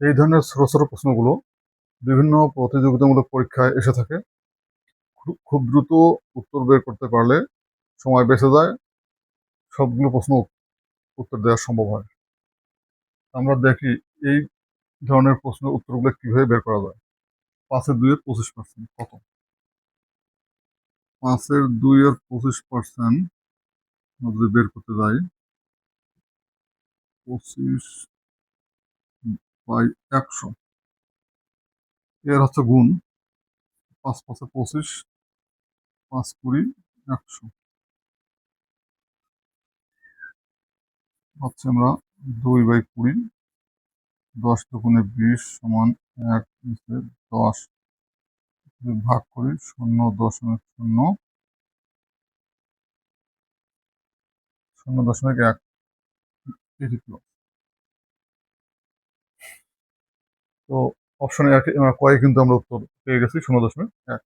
এই ধরনের ছোট ছোট প্রশ্নগুলো বিভিন্ন প্রতিযোগিতামূলক পরীক্ষায় এসে থাকে। খুব- দ্রুত উত্তর বের করতে পারলে সময় বেঁচে যায়, সবগুলো প্রশ্ন উত্তর দেওয়া সম্ভব হয়। আমরা দেখি এই ধরনের প্রশ্নের উত্তরগুলো কীভাবে বের করা যায়। পাঁচের দুইয়ের পঁচিশ পার্সেন্ট কত? পাঁচের দুইয়ের পঁচিশ পার্সেন্ট যদি বের করতে যাই, পঁচিশ বাই একশো। এর হচ্ছে গুণ। পাঁচ পাঁচে পঁচিশ, পাঁচ কুড়ি, একশো। হচ্ছে আমরা দুই বাই কুড়ি, দশ দুগুণে বিশ সমান এক নিচে দশ। ভাগ করি, শূন্য দশমিক শূন্য শূন্য দশমিক এক, এটি তো অপশনে এক কয়ে কিন্তু আমরা উত্তর পেয়ে গেছি শূন্য দশমিক এক